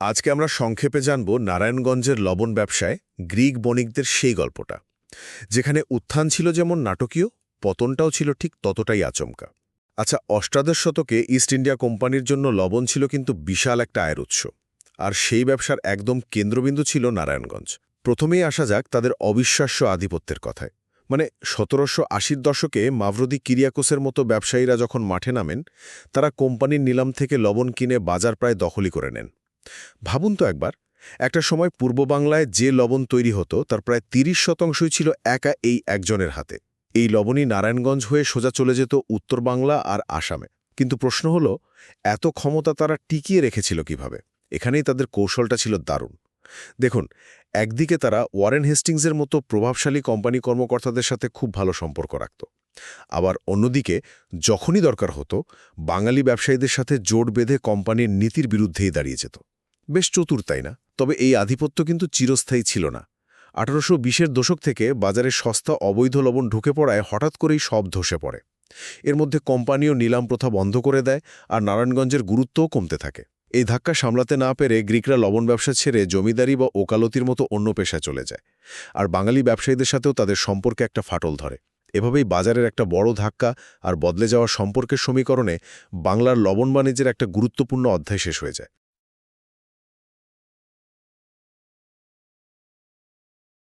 আজকে আমরা সংক্ষেপে জানব নারায়ণগঞ্জের লবণ ব্যবসায় গ্রিক বণিকদের সেই গল্পটা। যেখানে উত্থান ছিল যেমন নাটকীয়, পতনটাও ছিল ঠিক ততটাই আচমকা। আচ্ছা অষ্টাদশ শতকে ইস্ট ইন্ডিয়া কোম্পানির জন্য লবণ ছিল কিন্তু বিশাল একটা আয়ের উৎস। আর সেই ব্যবসার একদম কেন্দ্রবিন্দু ছিল নারায়ণগঞ্জ। প্রথমেই আসা যাক তাদের অবিশ্বাস্য আধিপত্যের কথায়। মানে সতেরোশো আশির দশকে মাভরদি কিরিয়াকোসের মতো ব্যবসায়ীরা যখন মাঠে নামেন, তারা কোম্পানির নিলাম থেকে লবণ কিনে বাজার প্রায় দখলই করে নেন। ভাবুন তো একবার, একটা সময় পূর্ব বাংলায় যে লবণ তৈরি হতো তার প্রায় ৩০ শতাংশই ছিল একা এই একজনের হাতে। এই লবণই নারায়ণগঞ্জ হয়ে সোজা চলে যেত উত্তর বাংলা আর আসামে। কিন্তু প্রশ্ন হল, এত ক্ষমতা তারা টিকিয়ে রেখেছিল কীভাবে? এখানেই তাদের কৌশলটা ছিল দারুণ। দেখুন, একদিকে তারা ওয়ারেন হেস্টিংসের মতো প্রভাবশালী কোম্পানি কর্মকর্তাদের সাথে খুব ভালো সম্পর্ক রাখত। আবার অন্যদিকে, যখনই দরকার হতো, বাঙালি ব্যবসায়ীদের সাথে জোট বেঁধে কোম্পানির নীতির বিরুদ্ধেই দাঁড়িয়ে যেত। বেশ চতুর, তাই না? তবে এই আধিপত্য কিন্তু চিরস্থায়ী ছিল না। আঠারোশো বিশের দশক থেকে বাজারে সস্তা অবৈধ লবণ ঢুকে পড়ায় হঠাৎ করেই সব ধসে পড়ে। এর মধ্যে কোম্পানিও নিলাম প্রথা বন্ধ করে দেয় আর নারায়ণগঞ্জের গুরুত্বও কমতে থাকে। এই ধাক্কা সামলাতে না পেরে গ্রিকরা লবণ ব্যবসা ছেড়ে জমিদারি বা ওকালতির মতো অন্য পেশায় চলে যায়। আর বাঙালি ব্যবসায়ীদের সাথেও তাদের সম্পর্কে একটা ফাটল ধরে। এভাবেই বাজারের একটা বড় ধাক্কা আর বদলে যাওয়া সম্পর্কের সমীকরণে বাংলার লবণ বাণিজ্যের একটা গুরুত্বপূর্ণ অধ্যায় শেষ হয়ে যায়।